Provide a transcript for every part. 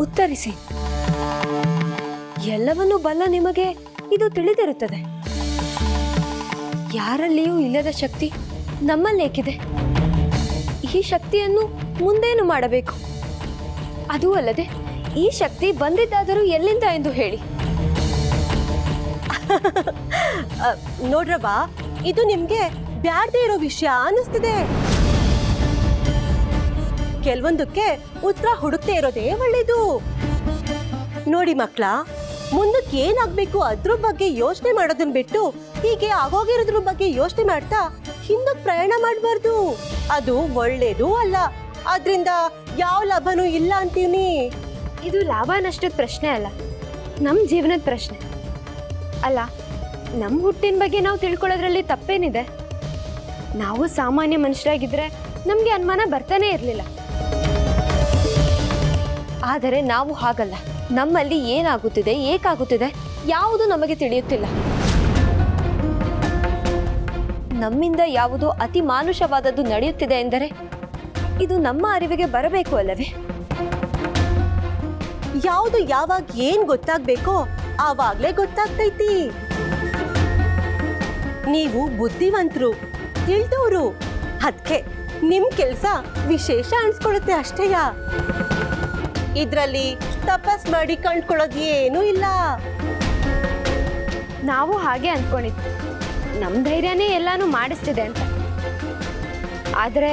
ಉತ್ತರಿಸಿ. ಎಲ್ಲವನ್ನೂ ಬಲ್ಲ ನಿಮಗೆ ಇದು ತಿಳಿದಿರುತ್ತದೆ. ಯಾರಲ್ಲಿಯೂ ಇಲ್ಲದ ಶಕ್ತಿ ನಮ್ಮಲ್ಲೇಕಿದೆ. ಈ ಶಕ್ತಿಯನ್ನು ಮುಂದೇನು ಮಾಡಬೇಕು? ಅದೂ ಅಲ್ಲದೆ ಈ ಶಕ್ತಿ ಬಂದಿದ್ದಾದರೂ ಎಲ್ಲಿಂದ ಎಂದು ಹೇಳಿ. ಅ, ನೋಡ್ರವ್ವ ಇದು ನಿಮ್ಗೆ ಬ್ಯಾಡ್ದೇ ಇರೋ ವಿಷಯ ಅನಿಸ್ತಿದೆ ಕೆಲವೊಂದಕ್ಕೆ ಉತ್ತರ ಹುಡುಕ್ತೇ ಇರೋದೇ ಒಳ್ಳೇದು. ನೋಡಿ ಮಕ್ಕಳ, ಮುಂದಕ್ಕೆ ಏನಾಗಬೇಕು ಅದ್ರ ಬಗ್ಗೆ ಯೋಚನೆ ಮಾಡೋದನ್ನ ಬಿಟ್ಟು ಹೀಗೆ ಆಗೋಗಿರೋದ್ರ ಬಗ್ಗೆ ಯೋಚನೆ ಮಾಡ್ತಾ ಹಿಂದಕ್ಕೆ ಪ್ರಯಾಣ ಮಾಡಬಾರ್ದು. ಅದು ಒಳ್ಳೇದು ಅಲ್ಲ ಅದ್ರಿಂದ ಯಾವ ಲಾಭನೂ ಇಲ್ಲ ಅಂತೀನಿ. ಇದು ಲಾಭ ನಷ್ಟದ ಪ್ರಶ್ನೆ ಅಲ್ಲ ನಮ್ಮ ಜೀವನದ ಪ್ರಶ್ನೆ. ಅಲ್ಲ ನಮ್ಮ ಹುಟ್ಟಿನ ಬಗ್ಗೆ ನಾವು ತಿಳ್ಕೊಳ್ಳೋದ್ರಲ್ಲಿ ತಪ್ಪೇನಿದೆ? ನಾವು ಸಾಮಾನ್ಯ ಮನುಷ್ಯರಾಗಿದ್ರೆ ನಮಗೆ ಅನುಮಾನ ಬರ್ತಾನೆ ಇರಲಿಲ್ಲ. ಆದರೆ ನಾವು ಹಾಗಲ್ಲ. ನಮ್ಮಲ್ಲಿ ಏನಾಗುತ್ತಿದೆ, ಏಕಾಗುತ್ತಿದೆ, ಯಾವುದು ನಮಗೆ ತಿಳಿಯುತ್ತಿಲ್ಲ. ನಮ್ಮಿಂದ ಯಾವುದು ಅತಿ ಮಾನುಷವಾದದ್ದು ನಡೆಯುತ್ತಿದೆ ಎಂದರೆ, ಇದು ನಮ್ಮ ಅರಿವಿಗೆ ಬರಬೇಕು ಅಲ್ಲವೇ? ಯಾವುದು ಯಾವಾಗ ಏನ್ ಗೊತ್ತಾಗ್ಬೇಕೋ, ಆವಾಗ್ಲೇ ಗೊತ್ತಾಗ್ತೈತಿ. ನೀವು ಬುದ್ಧಿವಂತರು ತಿಳಿದವರು ಅದಕ್ಕೆ ನಿಮ್ ಕೆಲ್ಸ ವಿಶೇಷ ಅನ್ಸ್ಕೊಳುತ್ತೆ ಅಷ್ಟೇಯ? ಇದ್ರಲ್ಲಿ ತಪಸ್ ಮಾಡಿ ಕಳ್ಕೊಳ್ಳೋದು ಏನೂ ಇಲ್ಲ. ನಾವು ಹಾಗೆ ಅಂದ್ಕೊಂಡಿದ್ವಿ ನಮ್ಮ ಧೈರ್ಯನೇ ಎಲ್ಲಾನು ಮಾಡಿಸ್ತಿದೆ ಅಂತ. ಆದರೆ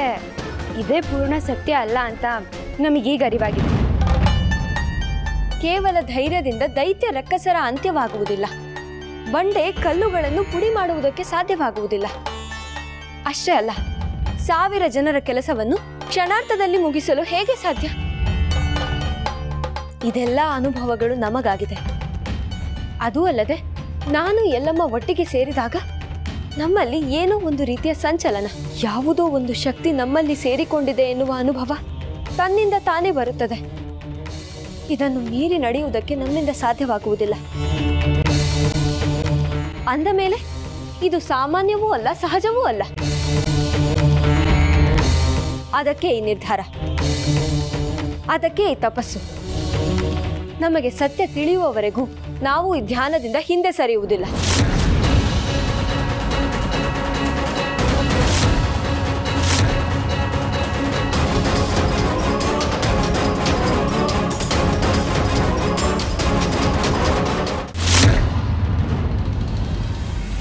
ಇದೇ ಪೂರ್ಣ ಸತ್ಯ ಅಲ್ಲ ಅಂತ ನಮಗೀಗ ಅರಿವಾಗಿದೆ. ಕೇವಲ ಧೈರ್ಯದಿಂದ ದೈತ್ಯ ರಕ್ಕಸರ ಅಂತ್ಯವಾಗುವುದಿಲ್ಲ. ಬಂಡೆ ಕಲ್ಲುಗಳನ್ನು ಪುಡಿ ಮಾಡುವುದಕ್ಕೆ ಸಾಧ್ಯವಾಗುವುದಿಲ್ಲ. ಅಷ್ಟೇ ಅಲ್ಲ, ಸಾವಿರ ಜನರ ಕೆಲಸವನ್ನು ಕ್ಷಣಾರ್ಥದಲ್ಲಿ ಮುಗಿಸಲು ಹೇಗೆ ಸಾಧ್ಯ? ಇದೆಲ್ಲ ಅನುಭವಗಳು ನಮಗಾಗಿದೆ. ಅದೂ ಅಲ್ಲದೆ ನಾನು ಎಲ್ಲಮ್ಮ ಒಟ್ಟಿಗೆ ಸೇರಿದಾಗ ನಮ್ಮಲ್ಲಿ ಏನೋ ಒಂದು ರೀತಿಯ ಸಂಚಲನ, ಯಾವುದೋ ಒಂದು ಶಕ್ತಿ ನಮ್ಮಲ್ಲಿ ಸೇರಿಕೊಂಡಿದೆ ಎನ್ನುವ ಅನುಭವ ತನ್ನಿಂದ ತಾನೇ ಬರುತ್ತದೆ. ಇದನ್ನು ಮೀರಿ ನಡೆಯುವುದಕ್ಕೆ ನಮ್ಮಿಂದ ಸಾಧ್ಯವಾಗುವುದಿಲ್ಲ. ಅಂದ ಮೇಲೆ ಇದು ಸಾಮಾನ್ಯವೂ ಅಲ್ಲ, ಸಹಜವೂ ಅಲ್ಲ. ಅದಕ್ಕೆ ಈ ನಿರ್ಧಾರ. ಅದಕ್ಕೆ ಈ ತಪಸ್ಸು. ನಮಗೆ ಸತ್ಯ ತಿಳಿಯುವವರೆಗೂ ನಾವು ಈ ಧ್ಯಾನದಿಂದ ಹಿಂದೆ ಸರಿಯುವುದಿಲ್ಲ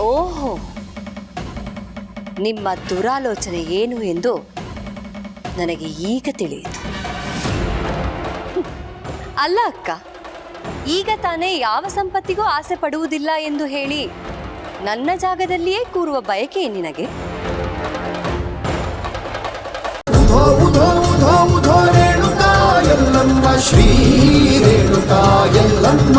ಓಹೋ, ನಿಮ್ಮ ದುರಾಲೋಚನೆ ಏನು ಎಂದು ನನಗೆ ಈಗ ತಿಳಿಯಿತು. ಅಲ್ಲ ಅಕ್ಕ. ಈಗ ತಾನೇ ಯಾವ ಸಂಪತ್ತಿಗೂ ಆಸೆ ಪಡುವುದಿಲ್ಲ ಎಂದು ಹೇಳಿ ನನ್ನ ಜಾಗದಲ್ಲಿಯೇ ಕೂರುವ ಬಯಕೆ ನಿನಗೆ? ಶ್ರೀ ರೇಣುಕಾ, ಎಲ್ಲಮ್ಮ.